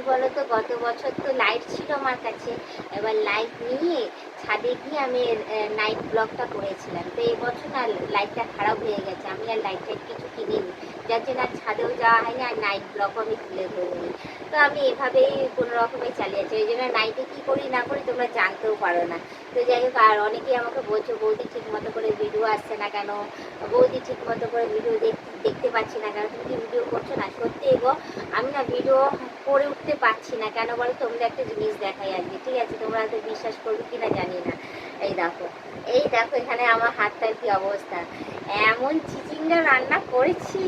কি বলতো, গত বছর তো লাইট ছিল আমার কাছে। এবার লাইট নিয়ে ছাদে গিয়ে আমি নাইট ব্লগটা করেছিলাম। তো এই বছর না লাইটটা খারাপ হয়ে গেছে। আমি আর লাইট টাইট কিছু কিনিনি। যার জন্য আর ছাদেও যাওয়া হয়নি আর নাইট ব্লগও আমি তুলে ধরিনি। তো আমি এভাবেই কোনো রকমে চালিয়েছি ওই জন্য নাইটে কী করি, না করি তোমরা জানতেও পারো না। তো যাই হোক, আর অনেকেই আমাকে বলছো, বৌদি ঠিক মতো করে ভিডিও আসছে না কেন? বৌদি ঠিক মতো করে ভিডিও দেখতে পাচ্ছি না কেন? তুমি ভিডিও করছ না? সত্যি গো, আমি না ভিডিও করে উঠতে পারছি না কেন বলো তোমরা একটা জিনিস দেখাই আজকে, ঠিক আছে? তোমরা হয়তো বিশ্বাস করবে কি না জানি না। এই দেখো এই দেখো এখানে আমার হাতটার কি অবস্থা। এমন চিচিঙ্গা রান্না করেছি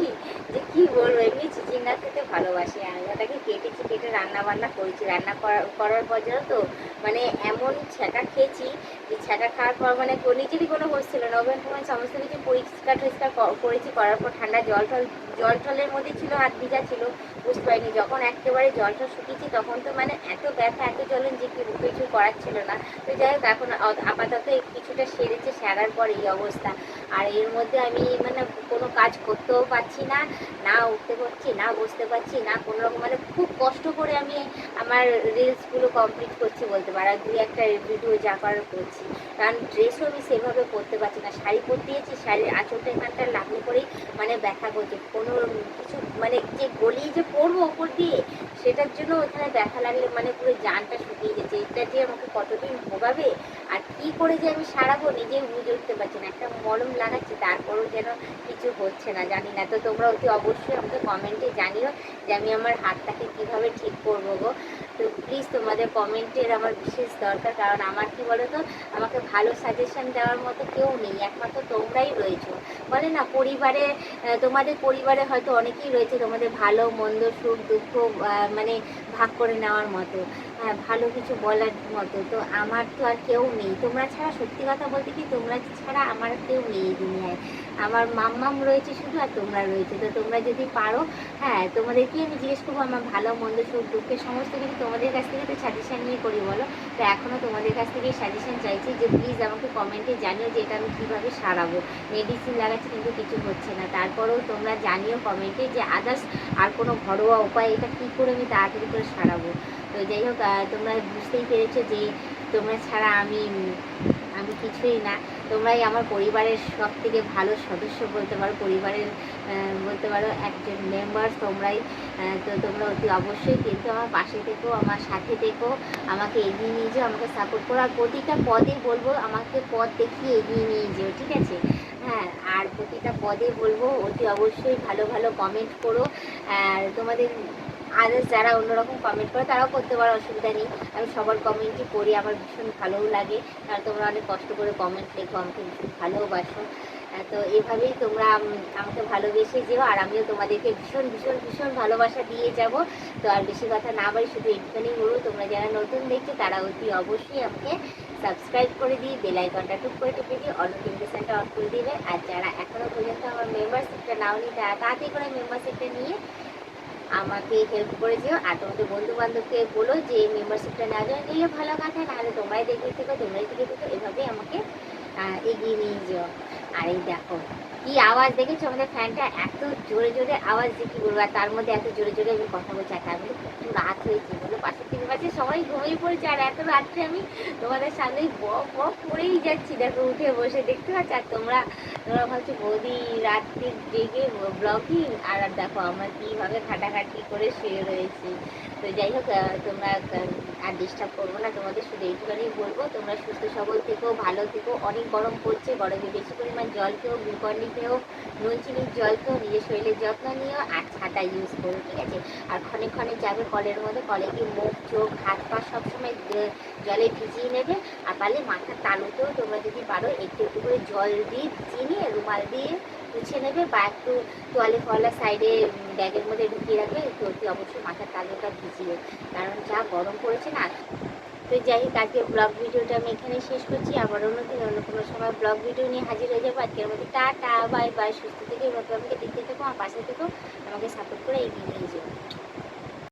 যে কি বলব? এমনি চিচিঙ্গা খেতে ভালোবাসি। আমি ওটাকে কেটেছি, কেটে রান্না বান্না করেছি। রান্না করা- করার পর জানো তো মানে এমন ছ্যাঁকা খেয়েছি যে ছ্যাঁকা খাওয়ার পর মানে নিজেরই কোনো হচ্ছিল না। ওভেন ফোভেন সমস্ত কিছু পরিষ্কার টরিষ্কার করেছি, করার পর ঠান্ডা জল টল, জল টলের মধ্যে ছিল হাত ভিজা ছিল, বুঝতে পারিনি। যখন একেবারে জল টল শুকিয়েছি, তখন তো মানে এত ব্যথা, এত জ্বলন যে কিছু করার ছিল না। তো যাই হোক, এখন আপাতত কিছুটা সেরেছে, সারার পর এই অবস্থা। আর এর মধ্যে আমি মানে কোনো কাজ করতেও পারছি না না উঠতে পারছি, না বসতে পারছি, না কোনো রকম মানে খুব কষ্ট করে আমি আমার রিলসগুলো কমপ্লিট করছি বলতে পারা। দুই একটা ভিডিও যা করার করছি। কারণ ড্রেসও আমি সেভাবে পরতে পারছি না। শাড়ি পর দিয়েছি শাড়ির আঁচলটা এখানটা লাগলে পরেই মানে ব্যথা করছে। কোনো কিছু মানে যে গলিয়ে যে পরবো জন্য ওখানে দেখা লাগলে মানে পুরো জানটা শুকিয়ে গেছে। এটা যে আমাকে কতদিন ভোগাবে আর কি করে যে আমি সারাবো নিজেই বুঝে উঠতে পারছি না। একটা মলম লাগাচ্ছি, তারপরেও যেন কিছু হচ্ছে না, জানি না। তো তোমরা অতি অবশ্যই আমাকে কমেন্টে জানিও যে আমি আমার হাতটাকে কীভাবে ঠিক করব গো। তো প্লিজ তোমাদের কমেন্টের আমার বিশেষ দরকার, কারণ আমার কি বলো তো আমাকে ভালো সাজেশন দেওয়ার মতো কেউ নেই, একমাত্র তোমরাই রয়েছো। বলে না, পরিবারে তোমাদের পরিবারে হয়তো অনেকেই রয়েছে তোমাদের ভালো, মন্দ, সুখ, দুঃখ মানে ভাগ করে নেওয়ার মতো। ভালো কিছু বলার মতো। তো আমার তো আর কেউ নেই। তোমরা ছাড়া সত্যি কথা বলতে কি তোমরা ছাড়া আমার কেউ নেই এই দুনিয়ায়। আমার মাম্মাম রয়েছে শুধু আর তোমরা রয়েছে। তো তোমরা যদি পারো হ্যাঁ তোমাদেরকে আমি জিজ্ঞেস করব আমার ভালো, মন্দ, সুখ, দুঃখের সমস্ত কিছু তোমাদের কাছ থেকে তো সাজেশান নিয়ে করি, বলো? তো এখনও তোমাদের কাছ থেকে সাজেশান চাইছি যে প্লিজ আমাকে কমেন্টে জানিও যে এটা আমি কীভাবে সারাবো। মেডিসিন লাগাচ্ছি কিন্তু কিছু হচ্ছে না। তারপরেও তোমরা জানিও কমেন্টে যে আদার্স আর কোনো ঘরোয়া উপায় এটা কী করে আমি তাড়াতাড়ি করে সারাবো। যাই হোক তোমরা বুঝতেই পেরেছ যে তোমরা ছাড়া আমি আমি কিছুই না। তোমরাই আমার পরিবারের সব থেকে ভালো সদস্য বলতে পারো, পরিবারের বলতে পারো একজন মেম্বার তোমরাই। তো তোমরা অতি অবশ্যই কিন্তু আমার পাশে থেকো, আমার সাথে থেকো, আমাকে এগিয়ে নিয়ে যাও, আমাকে সাপোর্ট করো। আর প্রতিটা পদে বলব, আমাকে পদ দেখিয়ে এগিয়ে নিয়ে যেও, ঠিক আছে? হ্যাঁ আর প্রতিটা পদে বলব, অতি অবশ্যই ভালো ভালো কমেন্ট করো। আর তোমাদের আদার্স যারা অন্যরকম কমেন্ট করে, তারাও করতে পারো, অসুবিধা নেই। আমি সবার কমেন্টই পড়ি আমার ভীষণ ভালোও লাগে। কারণ তোমরা অনেক কষ্ট করে কমেন্ট লেখো, আমাকে ভীষণ ভালোবাসো। তো এভাবেই তোমরা আমাকে ভালোবেসে যেও আর আমিও তোমাদেরকে ভীষণ ভীষণ ভীষণ ভালোবাসা দিয়ে যাব। তো আর বেশি কথা না বাড়ি শুধু একটুখানি বলব, তোমরা যারা নতুন দেখছ, তারা অতি অবশ্যই আমাকে সাবস্ক্রাইব করে দিয়ে বেল আইকনটা টুক করে টিপে দিয়ে অল নোটিফিকেশনটা অন করে দিবে। আর যারা এখনও পর্যন্ত আমার মেম্বারশিপটা নাও নি তারা তাড়াতাড়ি করে মেম্বারশিপটা নিয়ে আমাকে হেল্প করে দিও আর তোমাদের বন্ধু বান্ধবকে বলো যে মেম্বারশিপটা না জয়েন নিলে ভালো কথা, নাহলে তোমরাই দেখে থেকো তোমরাই দেখে থেকো এভাবেই আমাকে এগিয়ে নিয়ে যেও। আর এই দেখো, কি আওয়াজ দেখেছ? আমাদের ফ্যানটা এত জোরে জোরে আওয়াজ যে কি বলব? তার মধ্যে এত জোরে জোরে আমি কথা বলছি, আর তার মধ্যে একটু রাত হয়েছে। বলো পাশের তিন পাশে সবাই ঘুমিয়ে পড়েছে, আর এত রাত্রে আমি তোমাদের সামনেই বক বক করেই যাচ্ছি। দেখো, উঠে বসে দেখতে পাচ্ছ? আর তোমরা তোমরা ভাবছ, বৌদি রাত্রির জেগে ব্লগিং আর দেখো, আমরা কীভাবে খাটাখাটি করে শুয়ে রয়েছি। যাই হোক তোমরা আর ডিস্টার্ব করব না, তোমাদের শুধু এইটুখানি বলব, তোমরা সুস্থ সবল থেকো, ভালো থেকো, অনেক গরম পড়ছে, গরমে বেশি পরিমাণ জল খেও গ্লুকন্ডি খেও নুন চিনির জল খেও, নিজের শরীরের যত্ন নিও আর ছাতা ইউজ করো, ঠিক আছে? আর ক্ষণে ক্ষণে যাবে কলের মধ্যে, কলে গিয়ে মুখ, চোখ, হাত পা সবসময় জলে ভিজিয়ে নেবে, আর পারলে মাথার তালুতেও তোমরা যদি পারো, একটু একটু করে জল দিয়ে ভিজিয়ে নিয়ে রুমাল দিয়ে মুছে নেবে বা একটু তোয়ালে ফলা সাইডে ব্যাগের মধ্যে ঢুকিয়ে রাখবে তো অবশ্যই মাথার তালুটা ভিজিয়ে কারণ যা গরম পড়েছে না? তো যাই হোক আজকে ব্লগ ভিডিওটা আমি এখানে শেষ করছি। আবার অন্য দিন, অন্য কোনো সময় ব্লগ ভিডিও নিয়ে হাজির হয়ে যাব। আজকের মধ্যে টা টা বাই বাই সুস্থ থেকে, এভাবে আমাকে দেখতে থাকো, আমার পাশে থেকো, আমাকে সাপোর্ট করে এগিয়ে নিয়ে যাব